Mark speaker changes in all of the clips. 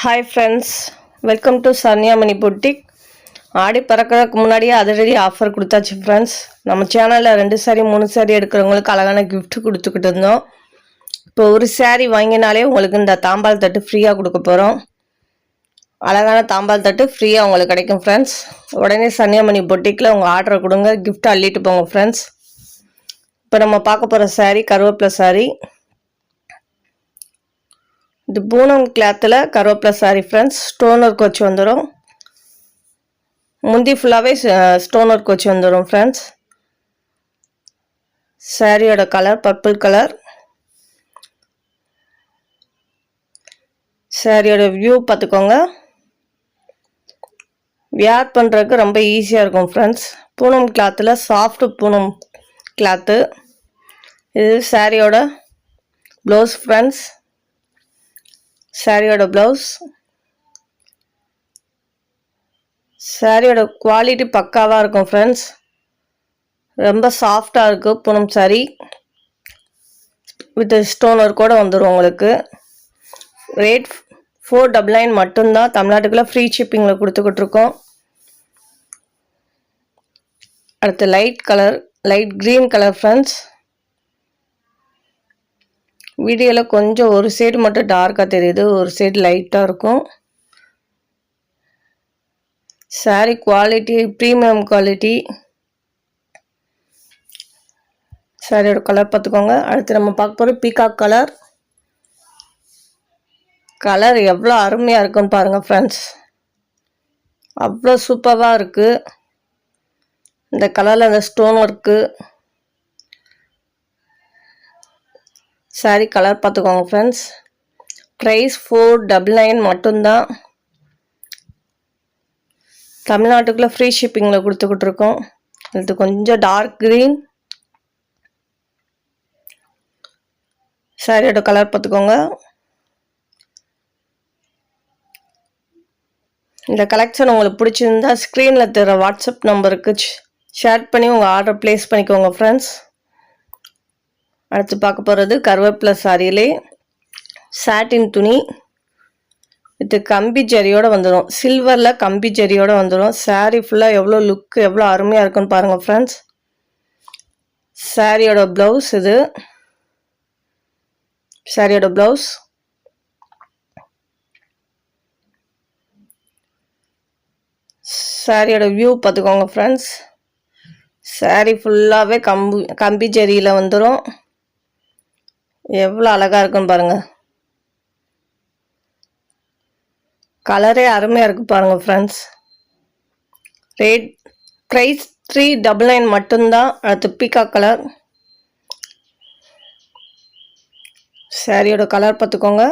Speaker 1: Hi friends welcome to Sanyamani boutique Aadi பறக்கிறதுக்கு முன்னாடியே அதிரடி offer கொடுத்தாச்சு ஃப்ரெண்ட்ஸ் நம்ம சேனலில் ரெண்டு சாரி மூணு சாரி எடுக்கிறவங்களுக்கு அழகான கிஃப்ட் கொடுத்துக்கிட்டு இருந்தோம். இப்போ ஒரு சாரீ வாங்கினாலே உங்களுக்கு இந்த தாம்பால் தட்டு ஃப்ரீயாக கொடுக்க போகிறோம் அழகான தாம்பால் தட்டு ஃப்ரீயாக உங்களுக்கு கிடைக்கும் ஃப்ரெண்ட்ஸ் உடனே சன்யாமணி பொட்டிக்கில் உங்கள் ஆர்டரை கொடுங்க. கிஃப்ட் அள்ளிட்டு போங்க ஃப்ரெண்ட்ஸ் இப்போ நம்ம பார்க்க போகிற சாரீ கருவேப்பிலை சாரீ இது பூனம் கிளாத்தில் கருவேப்பிலை சாரி ஃப்ரெண்ட்ஸ் ஸ்டோன் ஒர்க் வச்சு வந்துடும் முந்தி ஃபுல்லாகவே ஸ்டோன் ஒர்க் வச்சு வந்துடும் ஃப்ரெண்ட்ஸ் சாரியோட கலர் பர்பிள் கலர் சாரியோட வியூ பார்த்துக்கோங்க. வியார் பண்ணுறதுக்கு ரொம்ப ஈஸியாக இருக்கும் ஃப்ரெண்ட்ஸ் பூனம் கிளாத்தில் சாஃப்ட் பூனம் கிளாத்து இது சாரியோட ப்ளவுஸ் ஃப்ரெண்ட்ஸ் சாரியோட ப்ளவுஸ் சாரியோட குவாலிட்டி பக்காவாக இருக்கும் ஃப்ரெண்ட்ஸ் ரொம்ப சாஃப்டாக இருக்குது பூனம் சாரி வித் ஸ்டோன் ஒர்க்கோட வந்துடும் உங்களுக்கு. ரேட் ஃபோர் டபுள் நைன் மட்டும்தான். தமிழ்நாட்டுக்குள்ளே ஃப்ரீ ஷிப்பிங்கில் கொடுத்துக்கிட்ருக்கோம் அடுத்து light colour light green colour friends வீடியோவில் கொஞ்சம் ஒரு சைடு மட்டும் டார்க்காக தெரியுது ஒரு சைடு லைட்டாக இருக்கும். சாரி குவாலிட்டி ப்ரீமியம் குவாலிட்டி சாரியோட கலர் பார்த்துக்கோங்க. அடுத்து நம்ம பார்க்க போகிற பீகாக் கலர் கலர் எவ்வளோ அருமையாக இருக்குன்னு பாருங்கள் ஃப்ரெண்ட்ஸ் அவ்வளோ சூப்பராக இருக்குது இந்த கலரில் அந்த ஸ்டோன் ஒர்க்கு சாரீ கலர் பார்த்துக்கோங்க friends price four double nine மட்டும்தான் தமிழ்நாட்டுக்குள்ளே ஃப்ரீ ஷிப்பிங்கில் கொடுத்துக்கிட்டு இருக்கோம் இது கொஞ்சம் டார்க் க்ரீன் சாரியோட கலர் பார்த்துக்கோங்க இந்த கலெக்ஷன் உங்களுக்கு பிடிச்சிருந்தா ஸ்க்ரீனில் தர வாட்ஸ்அப் நம்பருக்கு ஷேர் பண்ணி உங்கள் ஆர்டர் ப்ளேஸ் பண்ணிக்கோங்க ஃப்ரெண்ட்ஸ் அடுத்து பார்க்க போகிறது கருவேப்பிலை சாரியிலே சாட்டின் துணி. இது கம்பி ஜரியோடு வந்துடும் சில்வரில் கம்பி ஜரியோடு வந்துடும் சாரீ ஃபுல்லாக எவ்வளோ லுக் எவ்வளோ அருமையாக இருக்குன்னு பாருங்கள் ஃப்ரெண்ட்ஸ் சாரியோட ப்ளவுஸ் இது. சாரியோட ப்ளவுஸ் சாரியோட வியூ பார்த்துக்கோங்க ஃப்ரெண்ட்ஸ் சாரீ ஃபுல்லாகவே கம்பி கம்பி ஜரியில் வந்துடும் எவ்வளோ அழகாக இருக்குன்னு பாருங்கள் கலரே அருமையாக இருக்குது பாருங்கள் friends rate price three double nine மட்டும்தான். அடுத்து பீக்கா கலர் சாரியோட கலர் பார்த்துக்கோங்க.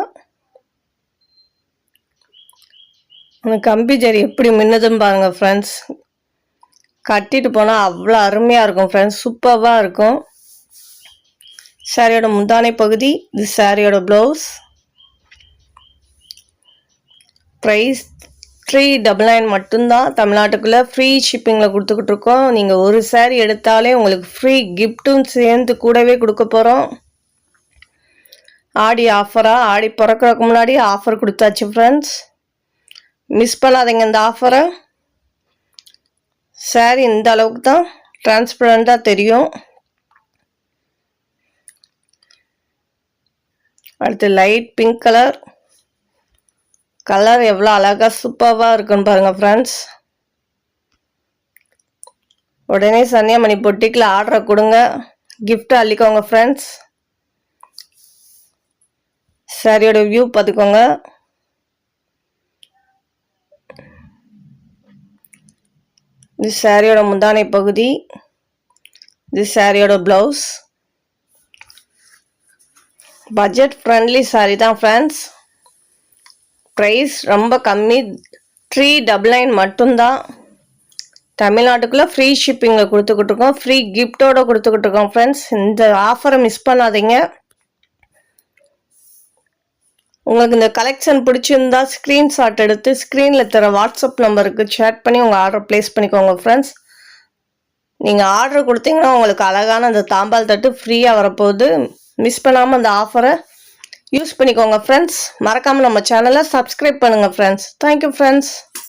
Speaker 1: அந்த கம்பி ஜரி எப்படி மின்னுதுன்னு பாருங்கள் ஃப்ரெண்ட்ஸ் கட்டிட்டு போனால் அவ்வளோ அருமையாக இருக்கும் ஃப்ரெண்ட்ஸ் சூப்பராக இருக்கும். சாரியோட முந்தானை பகுதி இது சாரியோட blouse price three double nine மட்டும்தான். தமிழ்நாட்டுக்குள்ளே ஃப்ரீ ஷிப்பிங்கில் கொடுத்துக்கிட்டு இருக்கோம். நீங்கள் ஒரு சாரீ எடுத்தாலே உங்களுக்கு ஃப்ரீ கிஃப்ட்டும் சேர்ந்து கூடவே கொடுக்க போகிறோம் ஆடி ஆஃபராக ஆடி பிறக்கிறதுக்கு முன்னாடி ஆஃபர் கொடுத்தாச்சு ஃப்ரெண்ட்ஸ் மிஸ் பண்ணாதீங்க இந்த ஆஃபரை சாரி இந்த அளவுக்கு தான் டிரான்ஸ்பரண்ட்டாக தெரியும். அடுத்து லைட் பிங்க் கலர் கலர் எவ்வளோ அழகாக சூப்பராக இருக்குன்னு பாருங்கள் ஃப்ரெண்ட்ஸ் உடனே சன்னியாமணி பொட்டிக்கில் ஆர்டரை கொடுங்க. கிஃப்ட் அள்ளிக்கோங்க ஃப்ரெண்ட்ஸ் சாரியோட வியூ பார்த்துக்கோங்க. இது சாரியோட முந்தானை பகுதி. இது சாரியோட ப்ளவுஸ் பட்ஜெட் ஃப்ரெண்ட்லி சாரி தான் ஃப்ரெண்ட்ஸ் ப்ரைஸ் ரொம்ப கம்மி. த்ரீ டபுள் நைன் மட்டும்தான். தமிழ்நாட்டுக்குள்ளே ஃப்ரீ ஷிப்பிங்கில் கொடுத்துக்கிட்டு இருக்கோம். ஃப்ரீ கிஃப்டோடு கொடுத்துக்கிட்டு இருக்கோம் ஃப்ரெண்ட்ஸ் இந்த ஆஃபரை மிஸ் பண்ணாதீங்க. உங்களுக்கு இந்த கலெக்ஷன் பிடிச்சிருந்தா ஸ்க்ரீன்ஷாட் எடுத்து ஸ்க்ரீனில் தர வாட்ஸ்அப் நம்பருக்கு சேட் பண்ணி உங்கள் ஆர்டர் ப்ளேஸ் பண்ணிக்கோங்க ஃப்ரெண்ட்ஸ் நீங்கள் ஆர்டர் கொடுத்தீங்கன்னா உங்களுக்கு அழகான அந்த தாம்பால் தட்டு ஃப்ரீயாக வரப்போகுது. மிஸ் பண்ணாமல் அந்த ஆஃபரை யூஸ் பண்ணிக்கோங்க ஃப்ரெண்ட்ஸ் மறக்காமல் நம்ம சேனலை சப்ஸ்கிரைப் பண்ணுங்கள் ஃப்ரெண்ட்ஸ் தேங்க்யூ ஃப்ரெண்ட்ஸ்